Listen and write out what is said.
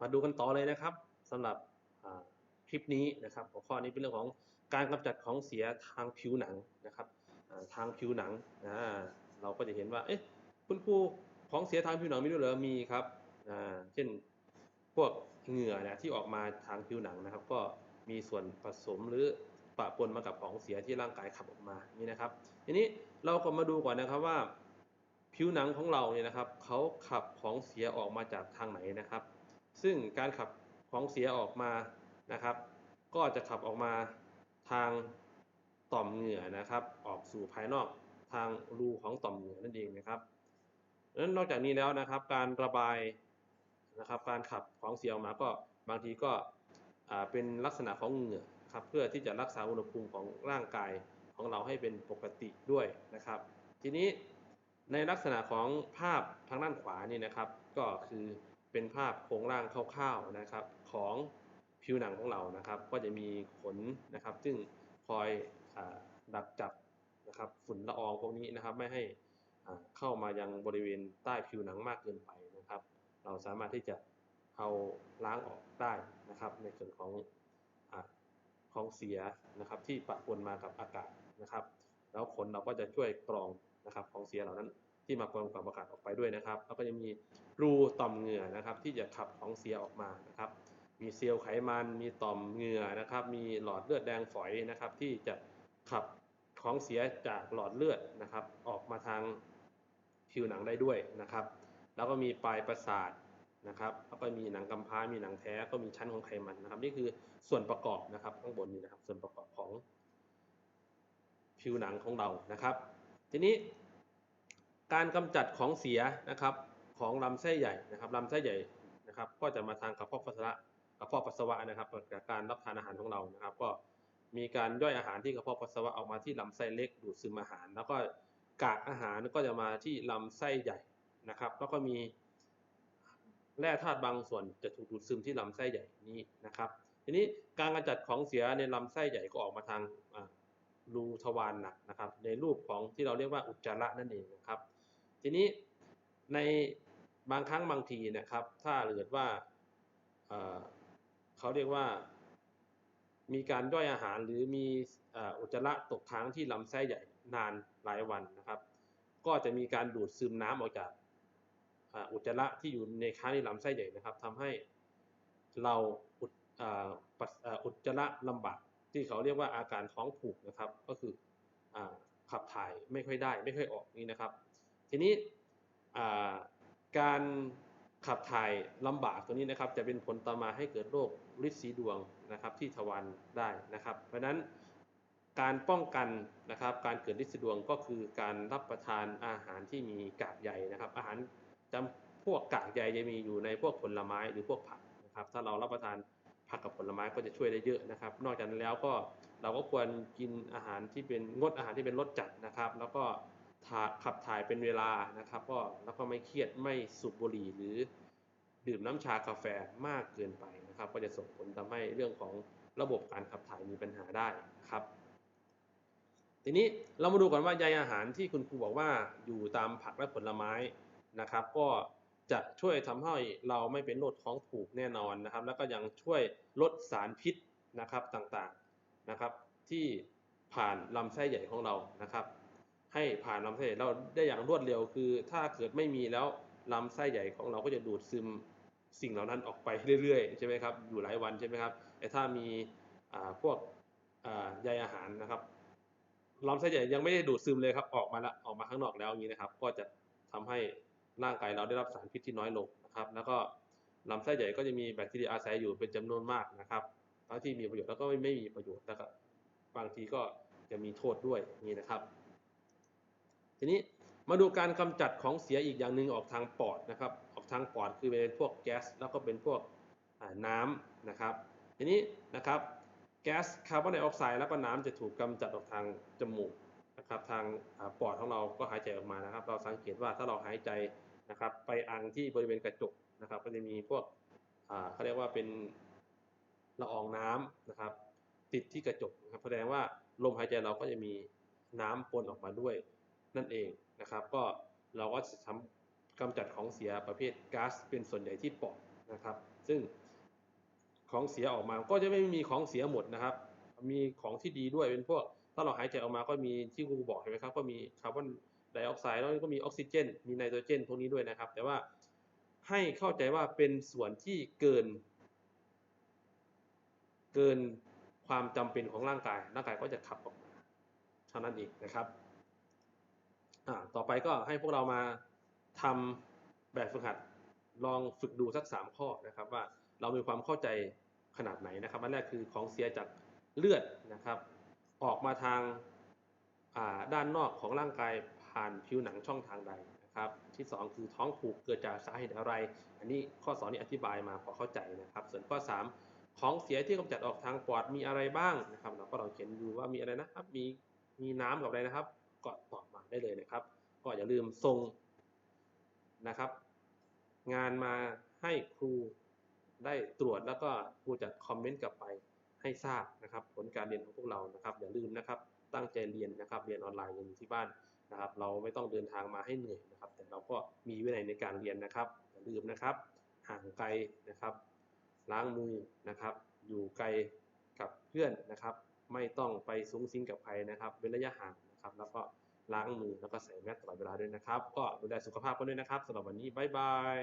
มาดูกันต่อเลยนะครับสำหรับคลิปนี้นะครับหัวข้อนี้เป็นเรื่องของการกำจัดของเสียทางผิวหนังนะครับทางผิวหนังเราก็จะเห็นว่าเอ๊ะคุณครูของเสียทางผิวหนังมีด้วยเหรอมีครับเช่นพวกเหงื่อนี่ยที่ออกมาทางผิวหนังนะครับ ก็มีส่วนผสมหรือปะปนมากับของเสียที่ร่างกายขับออกมานี่นะครับ ทีนี้เราก็มาดูก่อนนะครับว่า ผิวหนังของเราเนี่ยนะครับเขาขับของเสียออกมาจากทางไหนนะครับ ซึ่งการขับของเสียออกมานะครับ ก็จะขับออกมาทางต่อมเหงื่อนะครับ ออกสู่ภายนอกทางรูของต่อมเหงื่อนั่นเองนะครับนั้นนอกจากนี้แล้วนะครับ การระบายนะครับการขับของเสียออกมาก็บางทีก็เป็นลักษณะของเหงื่อครับเพื่อที่จะรักษาอุณหภูมิของร่างกายของเราให้เป็นปกติด้วยนะครับ ทีนี้ในลักษณะของภาพทางด้านขวานี่นะครับ ก็คือ เป็นภาพโครงร่างคร่าวๆนะครับของผิวหนังของเรานะครับ ก็จะมีขนนะครับ ซึ่งคอยอดักจับนะครับฝุ่นละอองพวกนี้นะครับ ไม่ให้เข้ามายังบริเวณใต้ผิวหนังมากเกินไปนะครับ เราสามารถที่จะเอาล้างออกได้นะครับ ในส่วนของอของเสียนะครับที่ปะปนมากับอากาศนะครับ แล้วขนเราก็จะช่วยกรองนะครับของเสียเหล่านั้น ที่มาปนกับอากาศออกไปด้วยนะครับแล้วก็จะมีรูต่อมเหงื่อนะครับ ที่จะขับของเสียออกมานะครับ มีเซลล์ไขมัน มีต่อมเหงื่อนะครับ มีหลอดเลือดแดงฝอยนะครับ ที่จะขับของเสียจากหลอดเลือดนะครับ ออกมาทางผิวหนังได้ด้วยนะครับ แล้วก็มีปลายประสาทนะครับแล้วก็มีหนังกำพร้ามีหนังแท้ก็มีชั้นของไขมันนะครับ นี่คือส่วนประกอบนะครับ ข้างบนนี้นะครับ ส่วนประกอบของผิวหนังของเรานะครับ ทีนี้ การกำจัดของเสียนะครับของลำไส้ใหญ่นะครับลำไส้ใหญ่นะครับก็จะมาทางกระเพาะปัสสาวะกระเพาะปัสสาวะนะครับจากการรับทานอาหารของเรานะครับ ก็มีการย่อยอาหารที่กระเพาะปัสสาวะออกมาที่ลำไส้เล็กดูดซึมอาหาร แล้วก็กากอาหารก็จะมาที่ลำไส้ใหญ่นะครับ แล้วก็มีแร่ธาตุบางส่วนจะถูกดูดซึมที่ลำไส้ใหญ่นี้นะครับ ทีนี้การกำจัดของเสียในลำไส้ใหญ่ก็ออกมาทางรูทวารหนักนะครับ ในรูปของที่เราเรียกว่าอุจจาระนั่นเองนะครับ ทีนี้ในบางครั้งบางทีนะครับ ถ้าเกิดว่าเเขาเรียกว่า มีการย่อยอาหารหรือมีอุจจาระตกค้างที่ลำไส้ใหญ่นานหลายวันนะครับ ก็จะมีการดูดซึมน้ำออกจากอุจจาระที่อยู่ในค้างในลำไส้ใหญ่นะครับทำให้เราอุดอุจจาระลำบากที่เขาเรียกว่าอาการท้องผูกนะครับ ก็คืออขับถ่ายไม่ค่อยได้ ไม่ค่อยออกนี่นะครับ ทีนี้การขับถ่ายลำบากตัวนี้นะครับ จะเป็นผลต่อมาให้เกิดโรคฤทธิ์สีดวงนะครับที่ทวารได้นะครับ เพราะนั้นการป้องกันนะครับการเกิดฤทธิ์สีดวงก็คือการรับประทานอาหารที่มีกากใยนะครับ อาหารจำพวกกากใยจะมีอยู่ในพวกผลไม้หรือพวกผักนะครับ ถ้าเรารับประทานผักกับผลไม้ก็จะช่วยได้เยอะนะครับ นอกจากนั้นแล้วก็เราก็ควรกินอาหารที่เป็นงดอาหารที่เป็นรสจัดนะครับ แล้วก็ ขับถ่ายเป็นเวลานะครับก็แล้วก็ไม่เครียดไม่สูบบุหรี่หรือดื่มน้ำชากาแฟมากเกินไปนะครับ ก็จะส่งผลทำให้เรื่องของระบบการขับถ่ายมีปัญหาได้ครับ ทีนี้เรามาดูก่อนว่าใยอาหารที่คุณครูบอกว่าอยู่ตามผักและผลไม้นะครับ ก็จะช่วยทำให้เราไม่เป็นโรคท้องผูกแน่นอนนะครับ แล้วก็ยังช่วยลดสารพิษนะครับต่างๆนะครับ ที่ผ่านลำไส้ใหญ่ของเรานะครับ ให้ผ่านลำไส้ใหญ่เราได้อย่างรวดเร็วคือ ถ้าเกิดไม่มีแล้วลำไส้ใหญ่ของเราก็จะดูดซึมสิ่งเหล่านั้นออกไปเรื่อยๆใช่ไหมครับอยู่หลายวันใช่ไหมครับแต่ถ้ามีพวกใยอาหารนะครับลำไส้ใหญ่ยังไม่ได้ดูดซึมเลยครับออกมาละออกมาข้างนอกแล้วอย่างนี้นะครับ ก็จะทำให้ร่างกายเราได้รับสารพิษที่น้อยลงนะครับ แล้วก็ลำไส้ใหญ่ก็จะมีแบคทีเรียอาศัยอยู่เป็นจำนวนมากนะครับทั้งที่มีประโยชน์แล้วก็ไม่มีประโยชน์แล้วก็บางทีก็จะมีโทษด้วยนี่นะครับ ทีนี้มาดูการกำจัดของเสียอีกอย่างหนึ่งออกทางปอดนะครับ ออกทางปอดคือเป็นพวกแก๊สแล้วก็เป็นพวกน้ำนะครับ ทีนี้นะครับแก๊สคาร์บอนไดออกไซด์แล้วก็น้ำจะถูกกำจัดออกทางจมูกนะครับทางปอดของเราก็หายใจออกมานะครับ เราสังเกตว่าถ้าเราหายใจนะครับ ไปอังที่บริเวณกระจกนะครับ ก็จะมีพวกเขาเรียกว่าเป็นละอองน้ำนะครับ ติดที่กระจกนะครับแสดงว่าลมหายใจเราก็จะมีน้ำปนออกมาด้วย นั่นเองนะครับ ก็เราก็จะทำกำจัดของเสียประเภทก๊าซเป็นส่วนใหญ่ที่ปอดนะครับ ซึ่งของเสียออกมาก็จะไม่มีของเสียหมดนะครับ มีของที่ดีด้วยเป็นพวก ถ้าเราหายใจออกมาก็มีที่ครูบอกเห็นไหมครับ ก็มีคาร์บอนไดออกไซด์แล้วก็มีออกซิเจน มีไนโตรเจนพวกนี้ด้วยนะครับ แต่ว่าให้เข้าใจว่าเป็นส่วนที่เกิน เกินความจำเป็นของร่างกาย ร่างกายก็จะขับออกมาเท่านั้นเองนะครับ อ่าต่อไปก็ให้พวกเรามาทำแบบฝึกหัดลองฝึกดูสักสามข้อนะครับ ว่าเรามีความเข้าใจขนาดไหนนะครับอันแรกคือของเสียจากเลือดนะครับ ออกมาทางาด้านนอกของร่างกายผ่านผิวหนังช่องทางใดนะครับ ที่สองคือท้องผูกเกิดจากสาเหตุอะไร อันนี้ข้อสองนี้อธิบายมาพอเข้าใจนะครับ ส่วนข้อสามของเสียที่กำจัดออกทางปอดมีอะไรบ้างนะครับ เราก็ลองเขียนดูว่ามีอะไรนะครับ มีมีน้ำกับอะไรนะครับ ได้เลยนะครับ ก็อย่าลืมส่งนะครับ งานมาให้ครูได้ตรวจแล้วก็ครูจะคอมเมนต์กลับไปให้ทราบนะครับ ผลการเรียนของพวกเรานะครับ อย่าลืมนะครับตั้งใจเรียนนะครับ เรียนออนไลน์อยู่ที่บ้านนะครับ เราไม่ต้องเดินทางมาให้เหนื่อยนะครับ แต่เราก็มีวินัยในการเรียนนะครับ อย่าลืมนะครับ ห่างไกลนะครับ ล้างมือนะครับ อยู่ไกลกับเพื่อนนะครับ ไม่ต้องไปสูงสิงกับใครนะครับเว้นระยะห่างนะครับ แล้วก็ ล้างมือแล้วก็ใส่แมสตลอดเวลาด้วยนะครับ ก็ดูแลสุขภาพกันด้วยนะครับสำหรับวันนี้บ๊ายบาย